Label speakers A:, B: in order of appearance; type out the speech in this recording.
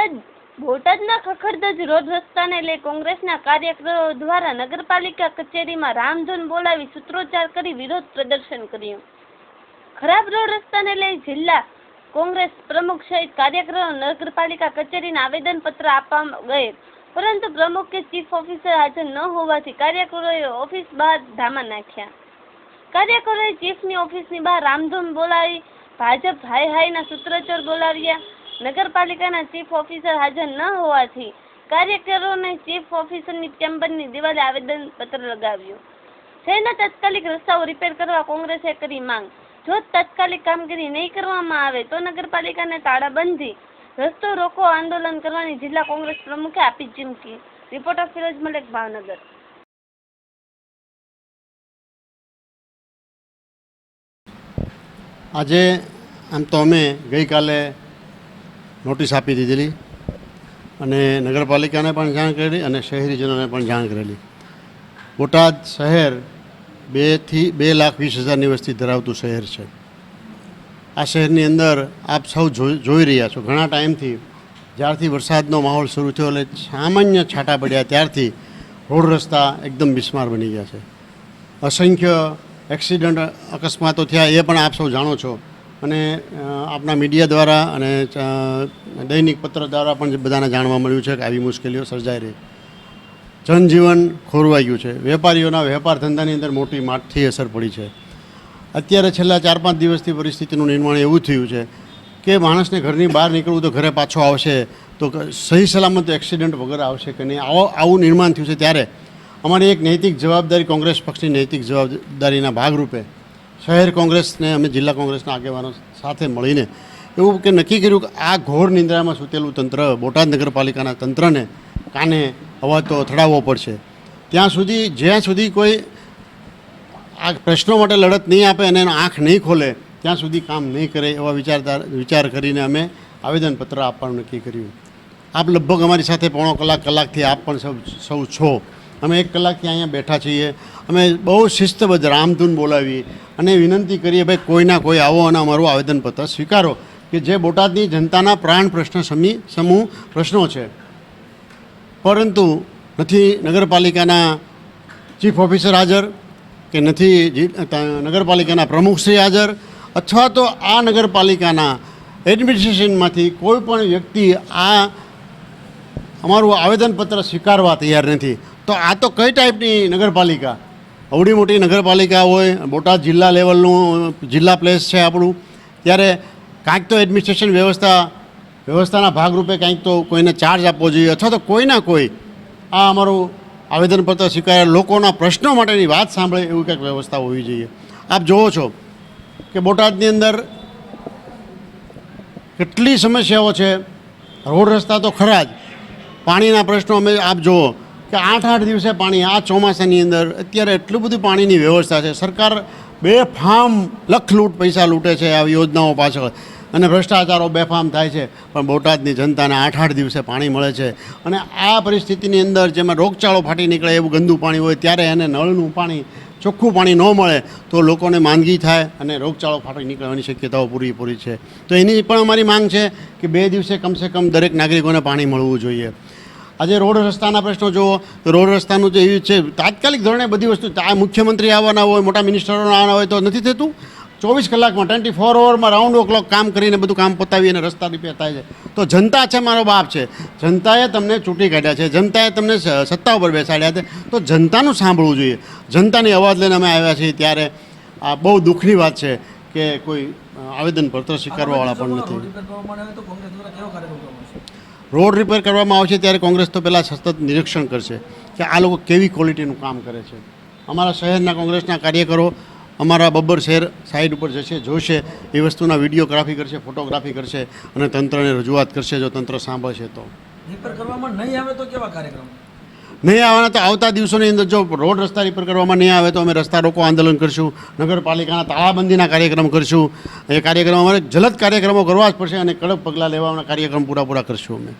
A: બોટાદ બોટાદના ખખડધજ રોડ રસ્તાને લઈ કોંગ્રેસના કાર્યકરો દ્વારા નગરપાલિકા કચેરીમાં રામધૂન બોલાવી સૂત્રોચ્ચાર કરી વિરોધ પ્રદર્શન કર્યું. ખરાબ રોડ રસ્તાને લઈ જિલ્લા કોંગ્રેસ પ્રમુખ સહિત કાર્યકરો નગરપાલિકા કચેરીને આવેદનપત્ર આપવા ગયે. પરંતુ પ્રમુખ કે ચીફ ઓફિસર હાજર ન હોવાથી કાર્યકરોએ ઓફિસ બહાર ધામા નાખ્યા. કાર્યકરોએ ચીફની ઓફિસની બહાર રામધૂન બોલાવી ભાજપ હાય હાયના સૂત્રોચ્ચાર બોલાવ્યા. નગરપાલિકાના ચીફ ઓફિસર હાજર ન હોવાથી કાર્યકરોને ચીફ ઓફિસરની ચેમ્બરની દિવાલે આવેદનપત્ર લગાવ્યું. શહેરના તાત્કાલિક રસ્તાઓ રિપેર કરવા કોંગ્રેસે કરી માંગ. જો તાત્કાલિક કામગીરી નહીં કરવામાં આવે તો નગરપાલિકાને તાળાબંધી. રસ્તો રોકો આંદોલન કરવાની જિલ્લા કોંગ્રેસ પ્રમુખે આપી ચીમકી. રિપોર્ટર ફિરોજ મલેક, ભાવનગર.
B: આજે આમ તો અમે ગઈકાલે નોટિસ આપી દીધેલી અને નગરપાલિકાને પણ જાણ કરેલી અને શહેરીજનોને પણ જાણ કરેલી. બોટાદ શહેર બેથી બે લાખ વીસ હજારની વસ્તી ધરાવતું શહેર છે. આ શહેરની અંદર આપ સૌ જોઈ રહ્યા છો. ઘણા ટાઈમથી જ્યારથી વરસાદનો માહોલ શરૂ થયો એટલે સામાન્ય છાંટા પડ્યા, ત્યારથી રોડ રસ્તા એકદમ બિસ્માર બની ગયા છે. અસંખ્ય એક્સિડન્ટ અકસ્માતો થયા, એ પણ આપ સૌ જાણો છો. અને આપણા મીડિયા દ્વારા અને દૈનિક પત્ર દ્વારા પણ બધાને જાણવા મળ્યું છે કે આવી મુશ્કેલીઓ સર્જાઈ રહી. જનજીવન ખોરવાઈ ગયું છે. વેપારીઓના વેપાર ધંધાની અંદર મોટી માઠથી અસર પડી છે. અત્યારે છેલ્લા ચાર પાંચ દિવસથી પરિસ્થિતિનું નિર્માણ એવું થયું છે કે માણસને ઘરની બહાર નીકળવું તો ઘરે પાછો આવશે તો સહી સલામત એક્સિડન્ટ વગર આવશે કે નહીં? આવો, આવું નિર્માણ થયું છે ત્યારે. અમારી એક નૈતિક જવાબદારી કોંગ્રેસ પક્ષની નૈતિક જવાબદારીના ભાગરૂપે શહેર કોંગ્રેસને અમે જિલ્લા કોંગ્રેસના આગેવાનો સાથે મળીને એવું કે નક્કી કર્યું કે આ ઘોર નિંદ્રામાં સૂતેલું તંત્ર બોટાદ નગરપાલિકાના તંત્રને કાને હવા તો અથડાવવો પડશે. ત્યાં સુધી, જ્યાં સુધી કોઈ આ પ્રશ્નો માટે લડત નહીં આપે અને એનો આંખ નહીં ખોલે, ત્યાં સુધી કામ નહીં કરે એવા વિચારધાર વિચાર કરીને અમે આવેદનપત્ર આપવાનું નક્કી કર્યું. આપ લગભગ અમારી સાથે પોણો કલાક, કલાકથી આપ પણ સૌ સૌ છો. અમે એક કલાકથી અહીંયા બેઠા છીએ. અમે બહુ શિસ્તબદ્ધ રામધૂન બોલાવી અને વિનંતી કરીએ, ભાઈ, કોઈના કોઈ આવો અને અમારું આવેદનપત્ર સ્વીકારો. કે જે બોટાદની જનતાના પ્રાણ પ્રશ્ન સમી, સમૂહ પ્રશ્નો છે. પરંતુ નથી નગરપાલિકાના ચીફ ઓફિસર હાજર, કે નથી નગરપાલિકાના પ્રમુખશ્રી હાજર, અથવા તો આ નગરપાલિકાના એડમિનિસ્ટ્રેશનમાંથી કોઈ પણ વ્યક્તિ આ અમારું આવેદનપત્ર સ્વીકારવા તૈયાર નથી, તો આ તો કઈ ટાઈપની નગરપાલિકા? અવડી મોટી નગરપાલિકા હોય બોટાદ જિલ્લા લેવલનું, જિલ્લા પ્લેસ છે આપણું, ત્યારે કાંઈક તો એડમિનિસ્ટ્રેશન વ્યવસ્થા, વ્યવસ્થાના ભાગરૂપે કાંઈક તો કોઈને ચાર્જ આપવો જોઈએ, અથવા તો કોઈના કોઈ આ અમારું આવેદનપત્ર સ્વીકારે, લોકોના પ્રશ્નો માટેની વાત સાંભળે એવું કંઈક વ્યવસ્થા હોવી જોઈએ. આપ જુઓ છો કે બોટાદની અંદર કેટલી સમસ્યાઓ છે. રોડ રસ્તા તો ખરા જ. પાણીના પ્રશ્નો અમે, આપ જુઓ કે આઠ આઠ દિવસે પાણી આ ચોમાસાની અંદર અત્યારે એટલું બધું પાણીની વ્યવસ્થા છે. સરકાર બેફામ લખ લૂંટ પૈસા લૂંટે છે આવી યોજનાઓ પાછળ. અને ભ્રષ્ટાચારો બેફામ થાય છે, પણ બોટાદની જનતાને આઠ આઠ દિવસે પાણી મળે છે. અને આ પરિસ્થિતિની અંદર જેમાં રોગચાળો ફાટી નીકળે એવું ગંદુ પાણી હોય, ત્યારે એને નળનું પાણી, ચોખ્ખું પાણી ન મળે, તો લોકોને માંદગી થાય અને રોગચાળો ફાટી નીકળવાની શક્યતાઓ પૂરીપૂરી છે. તો એની પણ અમારી માંગ છે કે બે દિવસે કમસે કમ દરેક નાગરિકોને પાણી મળવું જોઈએ. આજે રોડ રસ્તાના પ્રશ્નો જુઓ રોડ રસ્તાનું જે એવી છે, તાત્કાલિક ધોરણે બધી વસ્તુ મુખ્યમંત્રી આવવાના હોય, મોટા મિનિસ્ટરો આવવાના હોય તો નથી થતું. ચોવીસ કલાકમાં ટ્વેન્ટી ફોર અવરમાં રાઉન્ડ ઓ ક્લોક કામ કરીને બધું કામ પતાવી અને રસ્તા રિપેર થાય છે. તો જનતા છે, મારો બાપ છે. જનતાએ તમને ચૂંટી કાઢ્યા છે. જનતાએ તમને સત્તા ઉપર બેસાડ્યા છે. તો જનતાનું સાંભળવું જોઈએ. જનતાની અવાજ લઈને અમે આવ્યા છીએ ત્યારે આ બહુ દુઃખની વાત છે કે કોઈ આવેદનપત્ર સ્વીકારવાવાળા પણ નથી.
C: રોડ રિપેર કરવામાં આવશે
B: ત્યારે કોંગ્રેસ તો પહેલાં સતત નિરીક્ષણ કરશે કે આ લોકો કેવી ક્વોલિટીનું કામ કરે છે. અમારા શહેરના કોંગ્રેસના કાર્યકરો અમારા બબ્બર શહેર સાઇડ ઉપર જશે, જોશે, એ વસ્તુના વિડીયોગ્રાફી કરશે, ફોટોગ્રાફી કરશે અને તંત્રને રજૂઆત કરશે જો તંત્ર સાંભળશે તો.
C: રિપેર કરવામાં નહીં આવે તો કેવા કાર્યક્રમ?
B: નહીં આવવાના તો આવતા દિવસોની અંદર જો રોડ રસ્તા રિપેર કરવામાં નહીં આવે તો અમે રસ્તા રોકો, આંદોલન કરશું, નગરપાલિકાના તાળાબંધીના કાર્યક્રમ કરશું. એ કાર્યક્રમ અમારે જલદ કાર્યક્રમો કરવા જ પડશે અને કડક પગલાં લેવાના કાર્યક્રમ પૂરા પૂરા કરશું અમે.